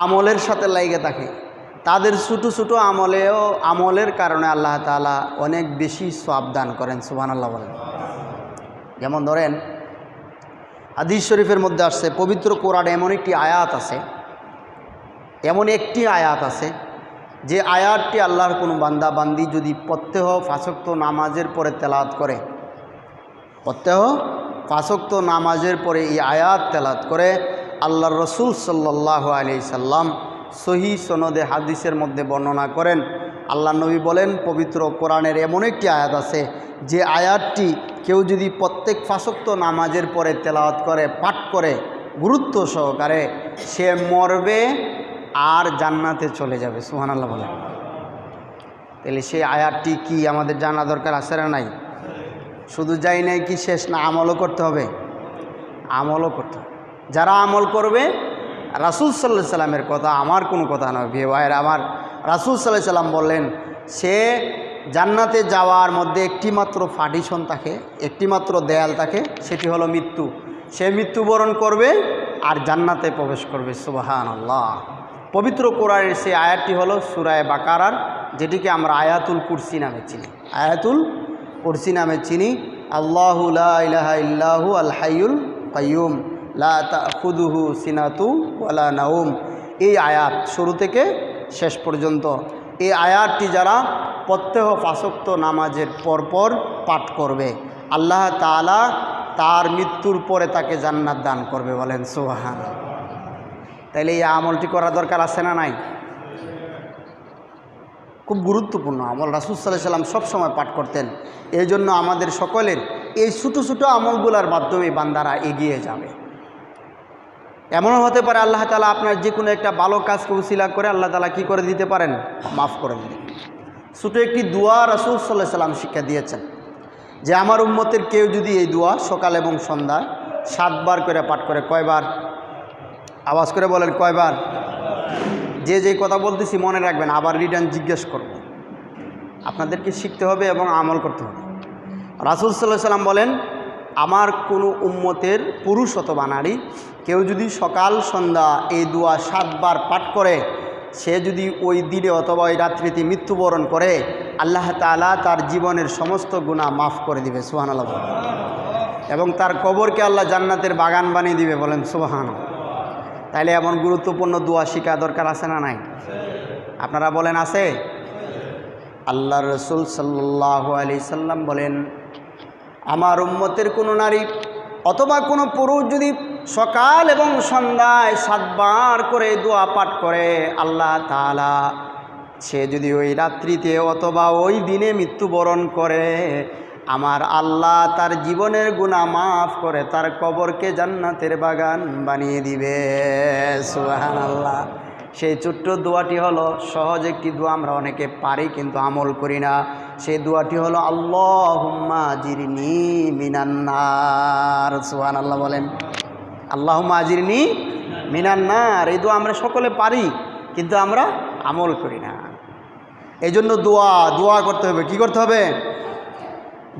আমলের সাথে লাইগে থাকে। তাদের ছোটো ছোটো আমলেও, আমলের কারণে আল্লাহ তাআলা অনেক বেশি সব দান করেন সুবান আল্লাহ বলেন। যেমন ধরেন, হাদিস শরীফের মধ্যে আসছে, পবিত্র কোরআনে এমন একটি আয়াত আছে, এমন একটি আয়াত আছে, যে আয়াতটি আল্লাহর কোনো বান্দা, বান্দি যদি প্রত্যহ ফাঁসক্ত নামাজের পরে তেলাত করে, প্রত্যহ ফাঁসক্ত নামাজের পরে এই আয়াত তেলাত করে আল্লাহর রসুল সাল্লাহ আলি সাল্লাম সহি সনদে হাদিসের মধ্যে বর্ণনা করেন। আল্লাহ নবী বলেন, পবিত্র কোরআনের এমন একটি আয়াত আছে, যে আয়াতটি কেউ যদি প্রত্যেক ফাঁসক্ত নামাজের পরে তেলাওয়াত করে, পাঠ করে, গুরুত্ব সহকারে, সে মরবে আর জান্নাতে চলে যাবে। সুহানাল্লাহ বলেন। তাহলে সেই আয়াতটি কি আমাদের জানা দরকার আছে না নাই? শুধু যাই নাই কি শেষ না আমলও করতে হবে? আমলও করতে হবে। যারা আমল করবে, রাসুল সাল্লাহ সাল্লামের কথা আমার কোনো কথা নয় বিয়ে ভাইয়ের, আমার রাসুল সাল্লাহ সাল্লাম বললেন, সে জান্নাতে যাওয়ার মধ্যে একটিমাত্র পার্টিশন থাকে, একটিমাত্র দেয়াল থাকে, সেটি হলো মৃত্যু। সে মৃত্যুবরণ করবে আর জান্নাতে প্রবেশ করবে সুবাহান আল্লাহ পবিত্র কোরআনের সেই আয়াতটি হলো সুরায় বাকারার, যেটিকে আমরা আয়াতুল কুরসি নামে চিনি। আয়াতুল কুরসি নামে চিনি, আল্লাহু ইল্লাহু আল হাইয়ুল কাইয়ুম। লা সিনাতু ওয়ালা নাউম এই আয়াত শুরু থেকে শেষ পর্যন্ত। এই আয়াতটি যারা প্রত্যহ ফাঁসক্ত নামাজের পরপর পাঠ করবে, আল্লাহ তাআলা তার মৃত্যুর পরে তাকে জান্নাত দান করবে বলেন সোহান তাইলে এই আমলটি করা দরকার আছে না নাই? খুব গুরুত্বপূর্ণ আমল। রাসুল সাল্লাহ সাল্লাম সবসময় পাঠ করতেন। এই জন্য আমাদের সকলের এই ছোটো ছোটো আমলগুলোর মাধ্যমে বান্দারা এগিয়ে যাবে। এমনও হতে পারে আল্লাহ তালা আপনার যে কোনো একটা ভালো কাজকে উশিলা করে আল্লাহ তালা কি করে দিতে পারেন? মাফ করে দিতে ছোটো একটি দোয়া রাসুল সাল্লাহ সাল্লাম শিক্ষা দিয়েছেন যে, আমার উম্মতের কেউ যদি এই দোয়া সকাল এবং সন্ধ্যায় সাতবার করে পাঠ করে, কয়বার? আওয়াজ করে বলেন, কয়বার? যে যে কথা বলতেছি মনে রাখবেন, আবার রিটার্ন জিজ্ঞেস করব। আপনাদেরকে শিখতে হবে এবং আমল করতে হবে। রাসুল সাল্লাহ সাল্লাম বলেন আমার কোনো উম্মতের পুরুষ অথবা নারী, কেউ যদি সকাল, সন্ধ্যা এই দোয়া সাতবার পাঠ করে, সে যদি ওই দিনে অথবা ওই রাত্রিতে মৃত্যুবরণ করে, আল্লাহ তালা তার জীবনের সমস্ত গুণা মাফ করে দিবে সুহান আল্লাহ এবং তার কবরকে আল্লাহ জান্নাতের বাগান বানিয়ে দিবে বলেন সুবাহান তাইলে এমন গুরুত্বপূর্ণ দোয়া শিখা দরকার আছে না নাই? আপনারা বলেন আছে? আল্লাহ রসুল সাল্লাহ আলি সাল্লাম বলেন আমার উম্মতের কোনো নারী অথবা কোনো পুরুষ যদি সকাল এবং সন্ধ্যায় সাতবার করে দোয়া পাঠ করে, আল্লাহ তালা সে যদি ওই রাত্রিতে অথবা ওই দিনে মৃত্যুবরণ করে, আমার আল্লাহ তার জীবনের গুণা মাফ করে, তার কবরকে জান্নাতের বাগান বানিয়ে দিবে। সুহান আল্লাহ সেই ছোট্ট দোয়াটি হলো, সহজ একটি দোয়া আমরা অনেকে পারি কিন্তু আমল করি না। সেই দোয়াটি হলো আল্লাহ জিরনি মিনান্নার সুহান আল্লাহ বলেন আল্লাহ আজিরনি মিনান্নার এই দোয়া আমরা সকলে পারি, কিন্তু আমরা আমল করি না। এই জন্য দোয়া দোয়া করতে হবে। কি করতে হবে?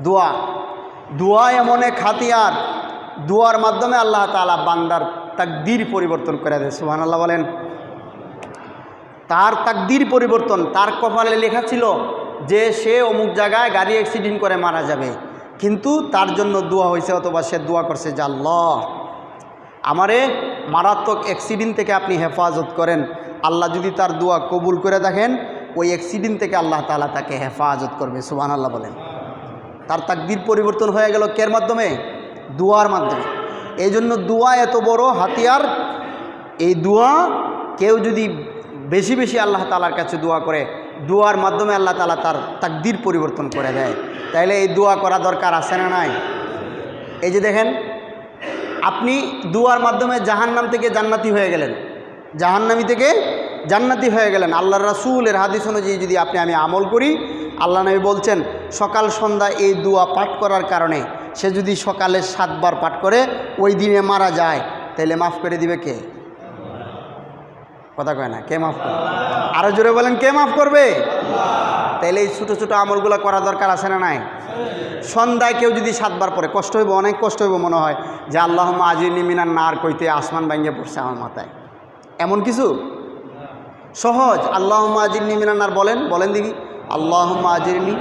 দোয়া। দোয়া এমন এক হাতিয়ার। দোয়ার মাধ্যমে আল্লাহ তালা বান্দার তাকদির পরিবর্তন করে দেয় সুহান আল্লাহ বলেন। তার তাকদির পরিবর্তন, তার কপালে লেখা ছিল যে সে অমুক জায়গায় গাড়ি অ্যাক্সিডেন্ট করে মারা যাবে। কিন্তু তার জন্য দোয়া হয়েছে অথবা সে দোয়া করছে যে, আল্লাহ, আমারে মারাত্মক অ্যাক্সিডেন্ট থেকে আপনি হেফাজত করেন। আল্লাহ যদি তার দোয়া কবুল করে দেখেন, ওই অ্যাক্সিডেন্ট থেকে আল্লাহ তালা তাকে হেফাজত করবে। সুবান আল্লাহ বলেন। তার তাকদির পরিবর্তন হয়ে গেল কের মাধ্যমে? দুয়ার মাধ্যমে। এই জন্য দোয়া এত বড় হাতিয়ার। এই দোয়া কেউ যদি বেশি বেশি আল্লাহ তালার কাছে দোয়া করে দোয়ার মাধ্যমে আল্লাহ তালা তার তাকদির পরিবর্তন করে দেয়। তাইলে এই দোয়া করা দরকার আছে না নাই? এই যে দেখেন, আপনি দুয়ার মাধ্যমে জাহান্নাম থেকে জান্নাতি হয়ে গেলেন। জাহান্নামি থেকে জান্নাতি হয়ে গেলেন। আল্লাহ রাসুলের হাদিস অনুযায়ী যদি আপনি, আমি আমল করি, আল্লাহ নবী বলছেন, সকাল সন্ধ্যা এই দুয়া পাঠ করার কারণে সে যদি সকালে সাতবার পাঠ করে, ওই দিনে মারা যায়। তাহলে মাফ করে দিবে কে? কথা কয় না, কে মাফ করবে আরও জোরে বলেন, কে মাফ করবে? তাইলে এই ছোটো ছোটো আমলগুলো করা দরকার আছে না নাই? সন্ধ্যায় কেউ যদি সাতবার পরে কষ্ট হইব, অনেক কষ্ট হইব মনে হয় যে আল্লাহ আজির নিমিনার নার কইতে আসমান ভাঙ্গে পড়ছে আমার মাথায়। এমন কিছু? সহজ। আল্লাহ আজিরনি মিনান্নার বলেন বলেন দেখি। আল্লাহ আজিরনি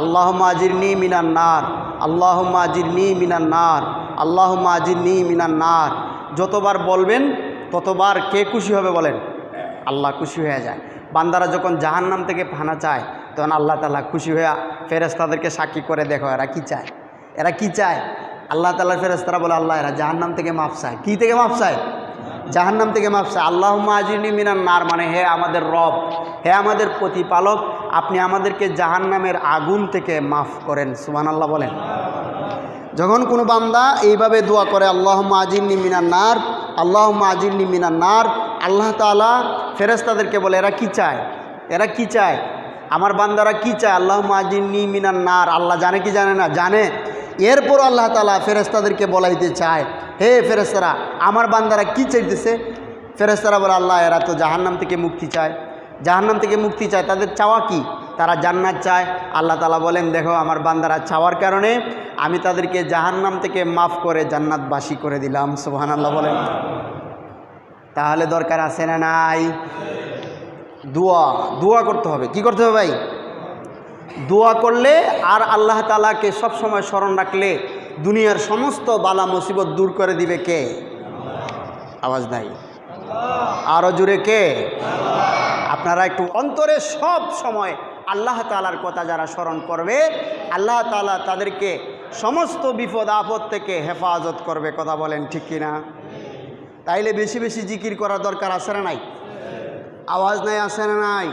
আল্লাহ আজিরনি মিনান্নার আল্লাহ আজিরনি মিনান্নার আল্লাহ আজিরনি মিনান্নার যতবার বলবেন ততবার কে খুশি হবে বলেন? আল্লাহ খুশি হয়ে যায়। বান্দারা যখন জাহান্নাম থেকে ফানা চায়, তখন আল্লাহ তালা খুশি হয়ে ফেরেস তাদেরকে সাক্ষী করে দেখো, এরা কি চায়? এরা কি চায়? আল্লাহ তালার ফেরেস্তারা বলে, আল্লাহ, এরা জাহান্নাম থেকে মাপ চায়। কী থেকে মাপ চায়? জাহান্নাম থেকে মাপ চায়। আল্লাহ আজিনী মিনান নার মানে হে আমাদের রব, হে আমাদের প্রতিপালক, আপনি আমাদেরকে জাহান্নামের আগুন থেকে মাফ করেন সুমান আল্লাহ বলেন। যখন কোনো বান্দা এইভাবে দোয়া করে আল্লাহ আজিন্নি মিনার নার আল্লাহ আজিন্নি মিনার নার। আল্লাহ তালা ফেরেস্তাদেরকে বলে, এরা কি চায়? এরা কি চায়? আমার বান্দারা কি চায়? আল্লাহ আজিন্নি মিনার নার। আল্লাহ জানে কি জানে না? জানে। এরপর আল্লাহ তালা ফেরেস্তাদেরকে বলাইতে চায়, হে ফেরেস্তারা আমার বান্দারা কি চাইতেছে? ফেরেস্তারা বলে, আল্লাহ, এরা তো জাহান্নাম থেকে মুক্তি চায়। জাহান্নাম থেকে মুক্তি চায়, তাদের চাওয়া কি? তারা জান্নাত চায়। আল্লাহ তালা বলেন, দেখো, আমার বান্দারা চাওয়ার কারণে আমি তাদেরকে জাহান্নাম থেকে মাফ করে জান্নাতবাসী করে দিলাম। সুবহান আল্লাহ বলেন। তাহলে দরকার আছে না নাই? দোয়া দোয়া করতে হবে। কি করতে হবে ভাই? দোয়া করলে আর আল্লাহ তালাকে সবসময় স্মরণ রাখলে দুনিয়ার সমস্ত বালা মুসিবত দূর করে দিবে কে? আওয়াজ নাই। আরও জুড়ে কে? আপনারা একটু অন্তরে সব সময় আল্লাহ তালার কথা যারা স্মরণ করবে, আল্লাহ তালা তাদেরকে সমস্ত বিপদ আপদ থেকে হেফাজত করবে, কথা বলেন ঠিক কিনা? তাইলে বেশি বেশি জিকির করার দরকার আছে না নাই? আওয়াজ নাই, আছে না নাই?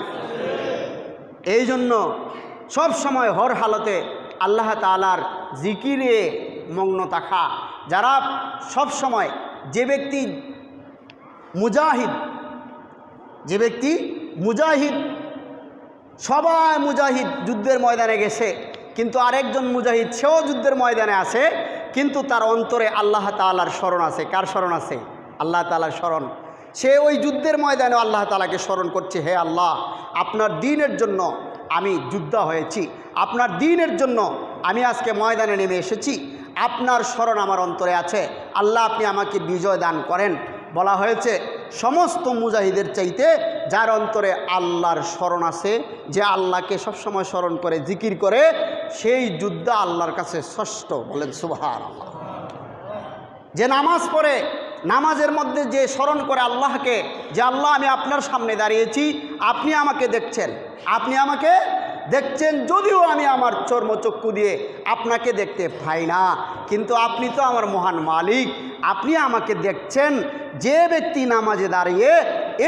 এই জন্য সব সময় হর হালতে আল্লাহ তালার জিকিরে মগ্ন থাকা। যারা সব সময় যে ব্যক্তি মুজাহিদ, যে ব্যক্তি মুজাহিদ সবাই মুজাহিদ যুদ্ধের ময়দানে গেছে, কিন্তু আরেকজন মুজাহিদ, সেও যুদ্ধের ময়দানে আছে, কিন্তু তার অন্তরে আল্লাহ তালার স্মরণ আছে। কার স্মরণ আছে? আল্লাহ তালার স্মরণ। সে ওই যুদ্ধের ময়দানে আল্লাহ তালাকে স্মরণ করছে, হে আল্লাহ, আপনার দিনের জন্য আমি যুদ্ধ হয়েছি। আপনার দিনের জন্য আমি আজকে ময়দানে নেমে এসেছি। আপনার স্মরণ আমার অন্তরে আছে। আল্লাহ, আপনি আমাকে বিজয় দান করেন। বলা হয়েছে, সমস্ত মুজাহিদের চাইতে যার অন্তরে আল্লাহর স্মরণ আছে, যে আল্লাহকে সবসময় স্মরণ করে, জিকির করে, সেই যুদ্ধ আল্লাহর কাছে ষষ্ঠ। বলেন সুভার আল্লাহ যে নামাজ পড়ে, নামাজের মধ্যে যে স্মরণ করে আল্লাহকে, যে আল্লাহ, আমি আপনার সামনে দাঁড়িয়েছি, আপনি আমাকে দেখছেন, আপনি আমাকে দেখছেন, যদিও আমি আমার চর্মচক্ষু দিয়ে আপনাকে দেখতে পাই না, কিন্তু আপনি তো আমার মহান মালিক। আপনি আমাকে দেখছেন, যে ব্যক্তি নামাজে দাঁড়িয়ে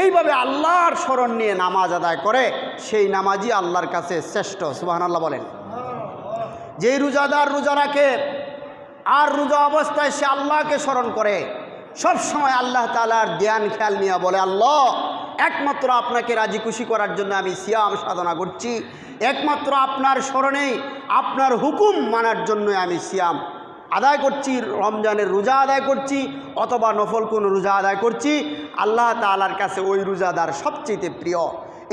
এইভাবে আল্লাহর স্মরণ নিয়ে নামাজ আদায় করে, সেই নামাজই আল্লাহর কাছে শ্রেষ্ঠ সুবাহান আল্লাহ বলেন। যেই রোজাদার রোজা রাখে, আর রোজা অবস্থায় সে আল্লাহকে স্মরণ করে সব সময় আল্লাহ তালার ধ্যান, খেয়াল নিয়ে বলে, আল্লাহ একমাত্র আপনাকে রাজি খুশি করার জন্য আমি সিয়াম সাধনা করছি। একমাত্র আপনার স্মরণেই আপনার হুকুম মানার জন্য আমি সিয়াম আদায় করছি, রমজানের রোজা আদায় করছি, অথবা নফল কোন রোজা আদায় করছি। আল্লাহ তালার কাছে ওই রোজাদার সবচেয়ে প্রিয়।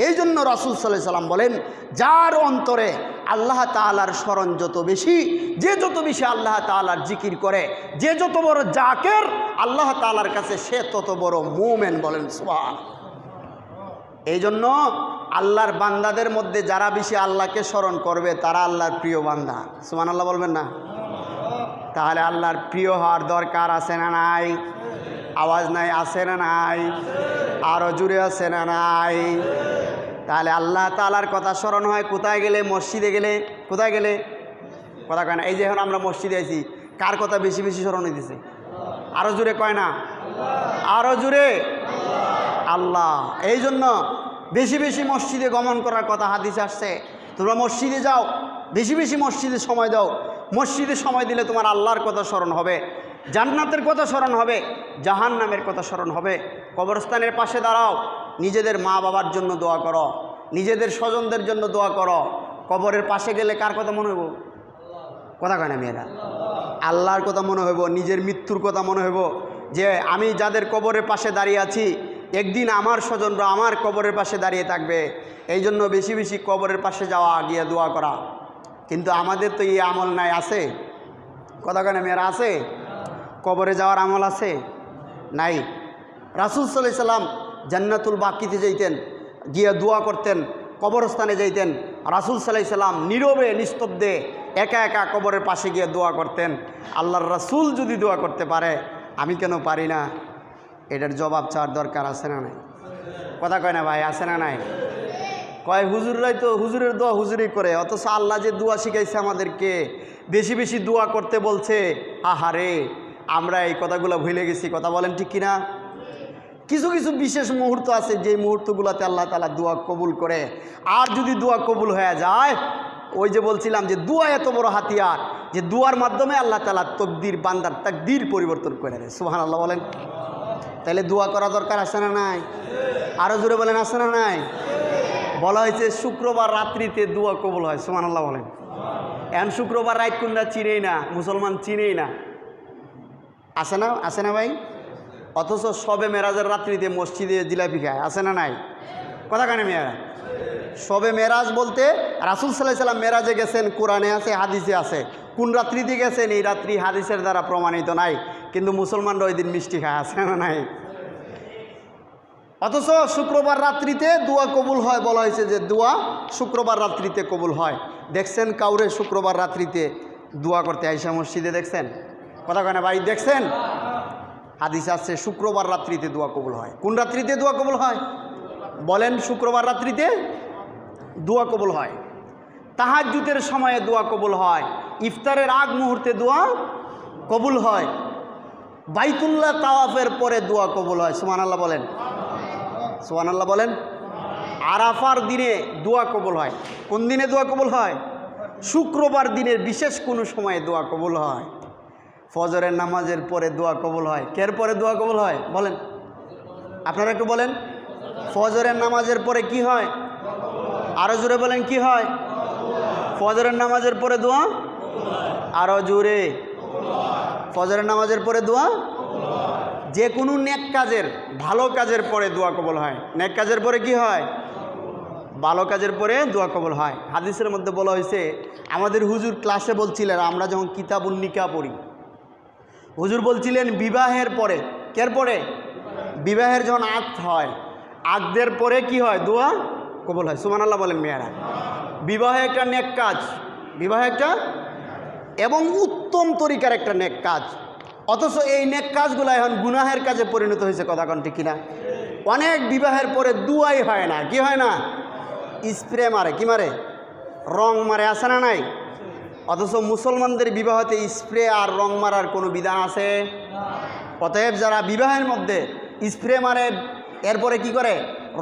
এই জন্য রাসুল সাল্লাহ সাল্লাম বলেন, যার অন্তরে আল্লাহ তালার স্মরণ যত বেশি, যে যত বেশি আল্লাহ তালার জিকির করে, যে যত বড় জাকের আল্লাহ তালার কাছে, সে তত বড় মুমেন বলেন সুবাহ এই জন্য আল্লাহর বান্দাদের মধ্যে যারা বেশি আল্লাহকে স্মরণ করবে, তারা আল্লাহর প্রিয় বান্দা। সুমান আল্লাহ বলবেন না? তাহলে আল্লাহর প্রিয় হওয়ার দরকার আছে না নাই? আওয়াজ নাই, আছে না নাই? আরও জুড়ে আছে না নাই? তাহলে আল্লাহ তালার কথা স্মরণ হয়, কোথায় গেলে? মসজিদে গেলে? কোথায় গেলে? কথা কয় না, এই যে এখন আমরা মসজিদে আছি কার কথা বেশি বেশি স্মরণ হইতেছে? আরও জুড়ে কয় না? আরও জুড়ে আল্লাহ। এই জন্য বেশি বেশি মসজিদে গমন করার কথা হাদিস আসছে। তোমরা মসজিদে যাও, বেশি বেশি মসজিদে সময় দাও। মসজিদে সময় দিলে তোমার আল্লাহর কথা স্মরণ হবে, জান্নাতের কথা স্মরণ হবে জাহান নামের কথা স্মরণ হবে। কবরস্থানের পাশে দাঁড়াও, নিজেদের মা বাবার জন্য দোয়া করো, নিজেদের স্বজনদের জন্য দোয়া করো। কবরের পাশে গেলে কার কথা মনে হইব? কথা কয় না মেয়েরা? আল্লাহর কথা মনে হইব, নিজের মৃত্যুর কথা মনে হইব। যে আমি যাদের কবরের পাশে দাঁড়িয়ে আছি একদিন আমার স্বজনরা আমার কবরের পাশে দাঁড়িয়ে থাকবে। এই জন্য বেশি বেশি কবরের পাশে যাওয়া, গিয়ে দোয়া করা। কিন্তু আমাদের তো এই আমল নাই, আছে? কেন মেয়েরা, আছে? কবরে যাওয়ার আমল আছে? নাই। রাসুল সাল্লাহ সাল্লাম জান্নাতুল বাকিতে যাইতেন, গিয়ে দোয়া করতেন, কবরস্থানে যাইতেন। রাসুল সাল্লাহ সাল্লাম নীরবে, নিস্তব্ধে একা একা কবরের পাশে গিয়ে দোয়া করতেন। আল্লাহর রাসুল যদি দোয়া করতে পারে, আমি কেন পারি না? এটার জবাব চাওয়ার দরকার আছে না নাই? কথা কয় না ভাই, আছে না নাই? কয়, হুজুররাই তো হুজুরের দোয়া হুজুরই করে, অথচ আল্লাহ যে দোয়া শিখাইছে আমাদেরকে, বেশি বেশি দোয়া করতে বলছে, আহারে, আমরা এই কথাগুলো ভুলে গেছি, কথা বলেন ঠিক কিনা? কিছু কিছু বিশেষ মুহূর্ত আছে যে মুহূর্তগুলোতে আল্লাহ তালা দোয়া কবুল করে। আর যদি দোয়া কবুল হয়ে যায়, ওই যে বলছিলাম যে দোয়া এত বড় হাতিয়ার, যে দোয়ার মাধ্যমে আল্লাহ তালা তকদির, বান্দার তাকদির পরিবর্তন করে দেয়। সুহান আল্লাহ বলেন। তাহলে দোয়া করা দরকার আছে না নাই? আরও জোরে বলেন, আছে না নাই? বলা হয়েছে শুক্রবার রাত্রিতে দোয়া কবুল হয় সুমান আল্লাহ বলেন। এখন শুক্রবার রাত কোনটা চিনেই না, মুসলমান চিনেই না। আছে না আছে না ভাই? অথচ সবে মেরাজের রাত্রিতে মসজিদে জিলাপি খায়, আছে না নাই? কথা কানে মেয়েরা সবে মেরাজ বলতে রাসুল সাল্লাহ সাল্লাম মেরাজে গেছেন, কোরআনে আছে, হাদিসে আছে। কোন রাত্রিতে গেছেন, এই রাত্রি হাদিসের দ্বারা প্রমাণিত নাই। কিন্তু মুসলমানরা ওই দিন মিষ্টি খায়, আছে না নাই? অথচ শুক্রবার রাত্রিতে দোয়া কবুল হয়, বলা হয়েছে যে দোয়া শুক্রবার রাত্রিতে কবুল হয়। দেখছেন কাউরে শুক্রবার রাত্রিতে দোয়া করতে আইসা মসজিদে দেখছেন? কথা কেন ভাই, দেখছেন? হাদিস আছে, শুক্রবার রাত্রিতে দোয়া কবুল হয়। কোন রাত্রিতে দোয়া কবুল হয়? বলেন শুক্রবার রাত্রিতে দোয়া কবুল হয়। তাহাজ্জুতের সময়ে দোয়া কবুল হয়। ইফতারের আগ মুহূর্তে দোয়া কবুল হয়। বাইতুল্লাহ তাওয়াফের পরে দোয়া কবুল হয়। সুমান আল্লাহ বলেন। সুমান আল্লাহ বলেন। আরাফার দিনে দোয়া কবুল হয়। কোন দিনে দোয়া কবুল হয়? শুক্রবার দিনের বিশেষ কোনো সময়ে দোয়া কবুল হয়। ফজরের নামাজের পরে দোয়া কবুল হয়। কের পরে দোয়া কবুল হয়? বলেন। আপনারা একটু বলেন। ফজরের নামাজের পরে কি হয়? আরও জোরে বলেন, কি হয়? ফজরের নামাজের পরে দোয়া? আরও জোরে। ফজরের নামাজের পরে দোয়া? যে কোনো নেক কাজের, ভালো কাজের পরে দোয়া কবল হয়। নেক কাজের পরে কি হয়? ভালো কাজের পরে দোয়া কবল হয়। হাদিসের মধ্যে বলা হয়েছে, আমাদের হুজুর ক্লাসে বলছিলেন, আমরা যখন কিতাবুল নিকা পড়ি, হুজুর বলছিলেন, বিবাহের পরে, কের পরে? বিবাহের যখন আগ হয়, আগদের পরে কি হয়? দোয়া কবল হয়। সুমান আল্লাহ বলেন মেয়েরা। বিবাহ একটা নেক কাজ, বিবাহ একটা এবং উত্তম তরিকার একটা নেক কাজ। অথচ এই নেক কাজগুলো এখন গুনাহের কাজে পরিণত হয়েছে, কথা কণ্ঠে কিনা? অনেক বিবাহের পরে দুয়াই হয় না, কি হয় না? স্প্রে মারে, কি মারে? রং মারে আসে না নাই? অথচ মুসলমানদের বিবাহতে স্প্রে আর রং মারার কোনো বিধান আছে? অতএব যারা বিবাহের মধ্যে স্প্রে মারে, এরপরে কি করে?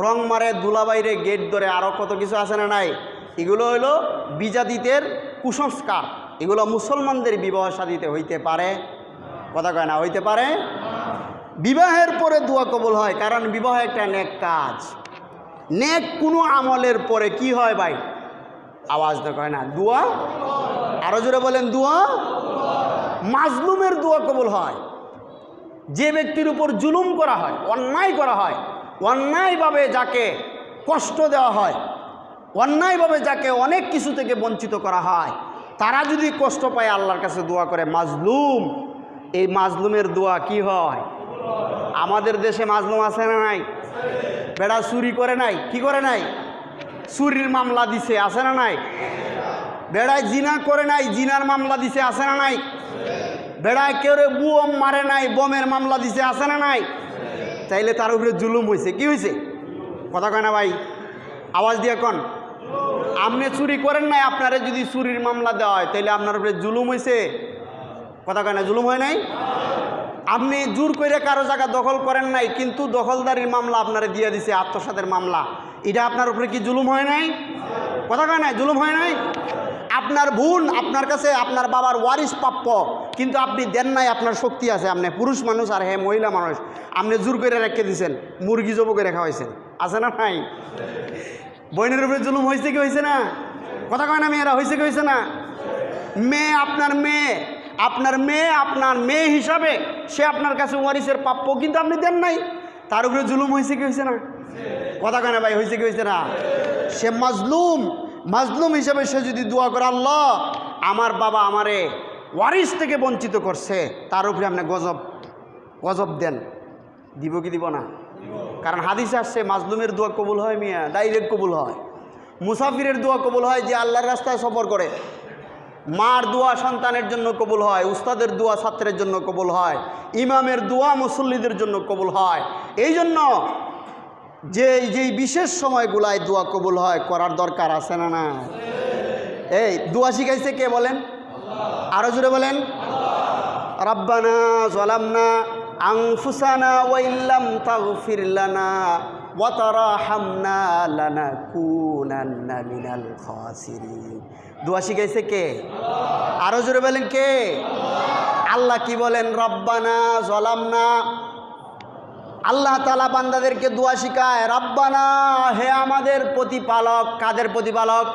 রং মারে দুলাবাইরে গেট ধরে আরও কত কিছু আছে না নাই? এগুলো হলো বিজাতিদের কুসংস্কার। এগুলো মুসলমানদের বিবাহ সাদিতে হইতে পারে। কথা কয় না, হইতে পারে? বিবাহের পরে দোয়া কবল হয়, কারণ বিবাহ একটা নেক কাজ। নেক কোনো আমলের পরে কি হয় ভাই? আওয়াজ তো কয় না, দোয়া? আরও জোরে বলেন, দোয়া? মাজলুমের দোয়া কবল হয়। যে ব্যক্তির উপর জুলুম করা হয়, অন্যায় করা হয়, অন্যায়ভাবে যাকে কষ্ট দেওয়া হয়, অন্যায়ভাবে যাকে অনেক কিছু থেকে বঞ্চিত করা হয় তারা যদি কষ্ট পায় আল্লাহর কাছে দোয়া করে, মাজলুম, এই মাজলুমের দোয়া কি হয়? আমাদের দেশে মাজলুম আছে না নাই? বেড়া চুরি করে নাই? কি করে নাই? চুরির মামলা দিছে, আছে না নাই? বেড়ায় জিনা করে নাই, জিনার মামলা দিছে, আছে না নাই? বেড়ায় কেউ বুয়ম মারে নাই, বোমের মামলা দিছে, আছে না নাই? তাইলে তার উপরে জুলুম হয়েছে কি হয়েছে কথা কয় না ভাই? আওয়াজ দিয়ে কন। আপনি চুরি করেন নাই, আপনারে যদি চুরির মামলা দেওয়া হয়, তাইলে আপনার উপরে জুলুম হয়েছে কথা কয় না, জুলুম হয় নাই? আপনি জোর করে কারও জায়গা দখল করেন নাই, কিন্তু দখলদারির মামলা আপনারে দিয়ে দিছে, আত্মসাতের মামলা। এটা আপনার উপরে কি জুলুম হয় নাই? কথা কয় নাই জুলুম হয় নাই? আপনার ভুল আপনার কাছে, আপনার বাবার ওয়ারিস প্রাপ্য, কিন্তু আপনি দেন নাই, আপনার শক্তি আছে। আপনি পুরুষ মানুষ আর হ্যাঁ মহিলা মানুষ, আপনি জোর করে রেখে দিয়েছেন মুরগি জব করে রেখা হয়েছে আছে না নাই? বইনের উপরে জুলুম হয়েছে কি হয়েছে না? কথা কয় না মেয়েরা, হয়েছে কি হয়েছে না? মেয়ে আপনার মেয়ে আপনার মেয়ে আপনার মেয়ে হিসাবে সে আপনার কাছে ওয়ারিসের প্রাপ্য কিন্তু আপনি দেন নাই। তার উপরে জুলুম হয়েছে কি হয়েছে না? কথা কয় না ভাই, হয়েছে কি হয়েছে না? সে মাজলুম মাজলুম হিসাবে সে যদি দোয়া করে, আল্লাহ, আমার বাবা আমারে ওয়ারিস থেকে বঞ্চিত করছে, তার উপরে আপনি গজব গজব দেন। দিব কি দিব না? কারণ হাদিস আসছে মাজলুমের দোয়া কবুল হয় মিয়া ডাইরেক্ট কবুল হয়। মুসাফিরের দোয়া কবুল হয় যে আল্লাহর রাস্তায় সফর করে। মার দোয়া সন্তানের জন্য কবুল হয় উস্তাদের দোয়া ছাত্রের জন্য কবুল হয় ইমামের দোয়া মুসল্লিদের জন্য কবুল হয়। এই জন্য যে যেই বিশেষ সময়গুলায় দোয়া কবুল হয় করার দরকার আছে না না এই দোয়া শিখাইছে কে বলেন? আরও জুড়ে বলেন? রব্বানা জলামনা আংফুসানা ওয়াইল্লাম তাগফির লানা ওয়া তারহামনা লানাকুনান্না মিনাল খাসিরিন। দোয়া শিখাইছে কে? আরও জোরে বলেন কে? আল্লাহ কি বলেন? রব্বানা জলামনা। আল্লাহ তালা বান্দাদেরকে দোয়া শিখায়, রব্বানা হে আমাদের প্রতিপালক। কাদের প্রতিপালক?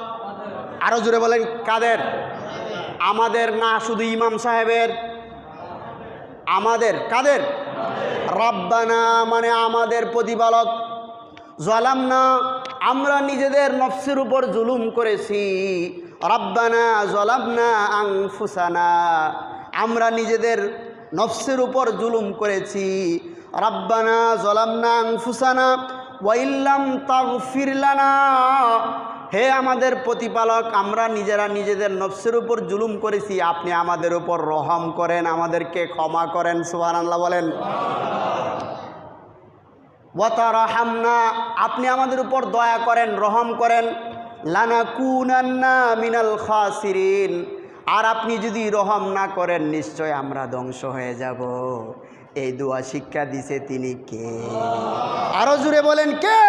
আরও জোরে বলেন, কাদের? আমাদের না, শুধু ইমাম সাহেবের। আমাদের, কাদের? রব্বানা মানে আমাদের প্রতিপালক। জলাম না আমরা নিজেদের নফসের উপর জুলুম করেছি। রব্বানা জলাম না আংফুসানা আমরা নিজেদের নফসের উপর জুলুম করেছি। রব্বানা জলাম না আংফুসানা ওয়াইল্লাম তাগফির লানা। হে আমাদের প্রতিপালক, আমরা নিজেরা নিজেদের নফসের উপর জুলুম করেছি। আপনি আমাদের উপর রহম করেন, আমাদেরকে ক্ষমা করেন সুহান আল্লাহ বলেন ওয়াতারাহামনা আপনি আমাদের উপর দয়া করেন, রহম করেন। লানা কুনান্না মিনাল খাসিরিন, আর আপনি যদি রহম না করেন, নিশ্চয় আমরা ধ্বংস হয়ে যাব। এই দোয়া শিক্ষা দিছে তিনি কে? আরও জুড়ে বলেন কে?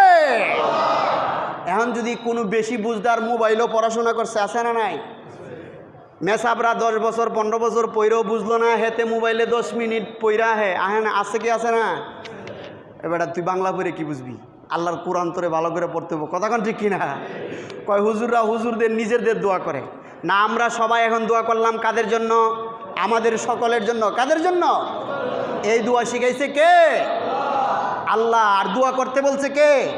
এখন যদি কোনো বেশি বুঝদার মোবাইলও পড়াশোনা করছে, আছে না নাই? মেসাবরা দশ বছর, পনেরো বছর পইরেও বুঝলো না হেতে মোবাইলে দশ মিনিট পইরা হে, আহে না, আছে কি, আছে না? এবার তুই বাংলা পড়ে কি বুঝবি? আল্লাহর কোরআন তোরে ভালো করে পড়তে হবে। কথা ঠিক কিনা? কয়, হুজুররা হুজুরদের নিজেদের দোয়া করে। না, আমরা সবাই এখন দোয়া করলাম কাদের জন্য? আমাদের সকলের জন্য। কাদের জন্য? এই দোয়া শিখাইছে কে? আল্লাহ। আর দোয়া করতে বলছে কে?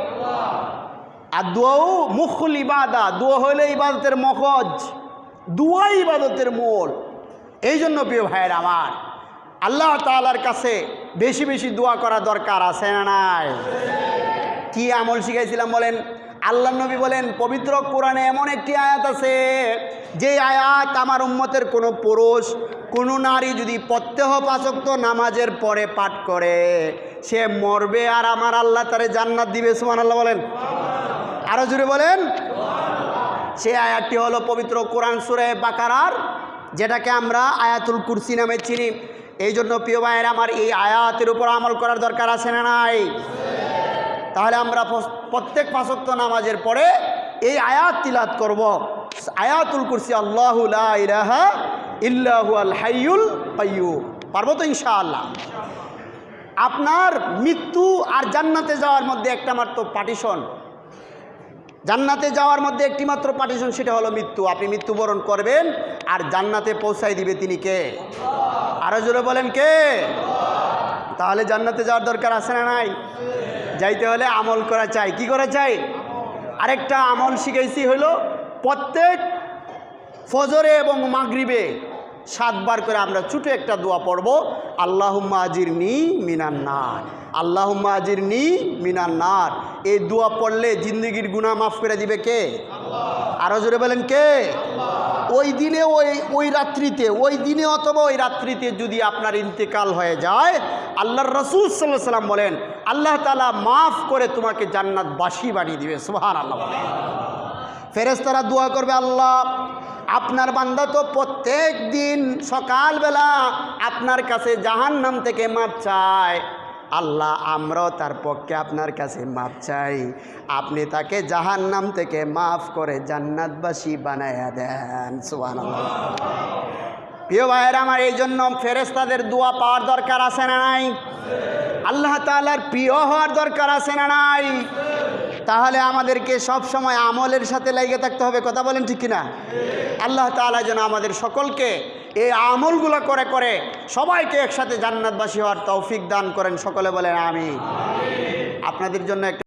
আর দোয়াও মুখুল ইবাদা, দোয়া হইলে ইবাদতের মখজ দোয়া ইবাদতের মূল। এই জন্য প্রিয় ভাইয়ের আমার, আল্লাহ তালার কাছে বেশি বেশি দোয়া করা দরকার, আছে না নাই? কি আমল শিখাইছিলাম বলেন? আল্লাহ নবী বলেন, পবিত্র কোরআনে এমন একটি আয়াত আছে, যে আয়াত আমার উম্মতের কোনো পুরুষ, কোনো নারী যদি প্রত্যহ পাচক্ত নামাজের পরে পাঠ করে, সে মরবে আর আমার আল্লাহ তারে জান্নাত দিবে সুমান আল্লাহ বলেন। আরও জুড়ে বলেন। সে আয়াতটি হলো পবিত্র কোরআন সুরে বাকারার, যেটাকে আমরা আয়াতুল কুরসি নামে চিনি। এই জন্য প্রিয় ভাইয়ের, আমার এই আয়াতের উপর আমল করার দরকার আছে না নাই? তাহলে আমরা প্রত্যেক পাঁচক্ত নামাজের পরে এই আয়াত তিলাত করব। আয়াতুল কুরসি, আল্লাহ লা ইলাহা ইল্লাহু আল হাইয়ুল কাইয়্যুম পারব তো ইনশাআল্লাহ? আপনার মৃত্যু আর জান্নাতে যাওয়ার মধ্যে একটা মাত্র পার্টিশন। জান্নাতে যাওয়ার মধ্যে একটি মাত্র পার্টিশন সেটা হলো মৃত্যু। আপনি মৃত্যুবরণ করবেন আর জান্নাতে পৌঁছাই দিবে তিনি কে? আরও জোরে বলেন কে? তাহলে জান্নাতে যাওয়ার দরকার আছে না নাই? যাইতে হলে আমল করা চাই। কি করা চাই? আরেকটা আমল শিখাইছি হলো প্রত্যেক ফজরে এবং মাগরিবে সাতবার করে আমরা ছোটো একটা দোয়া পড়ব আল্লাহুম্মা আজির নি মিনান্নার আল্লাহুম্মা আজির নি মিনান্নার এই দোয়া পড়লে জিন্দগির গুনাহ মাফ করে দিবে কে? আরও জোরে বলেন কে? ওই দিনে ওই ওই রাত্রিতে ওই দিনে অথবা ওই রাত্রিতে যদি আপনার ইন্তেকাল হয়ে যায় আল্লাহর রসুল সাল্লাহ সাল্লাম বলেন আল্লাহ তালা মাফ করে তোমাকে জান্নাত বাসি বানিয়ে দিবে। সুহান আল্লাহ ফেরেস্তারা দোয়া করবে আল্লাহ আপনার বান্দা তো প্রত্যেক দিন সকালবেলা আপনার কাছে জাহান নাম থেকে মাপ চায়। আল্লাহ আমরাও তার পক্ষে আপনার কাছে মাপ চাই। আপনি তাকে জাহান নাম থেকে মাফ করে জান্নাতবাসী বানায়া দেন। সুহান প্রিয় ভাইয়ের, আমার এই জন্য ফেরেস্তাদের দোয়া পাওয়ার দরকার আছে না নাই? আল্লাহ তালার প্রিয় হওয়ার দরকার আছে না নাই? তাহলে আমাদেরকে সব সময় আমলের সাথে লেগে থাকতে হবে, কথা বলেন ঠিক কিনা? আল্লাহ তালা যেন আমাদের সকলকে এই আমলগুলো করে করে সবাইকে একসাথে জান্নাতবাসী হওয়ার তৌফিক দান করেন, সকলে বলেন আমি আপনাদের জন্য একটা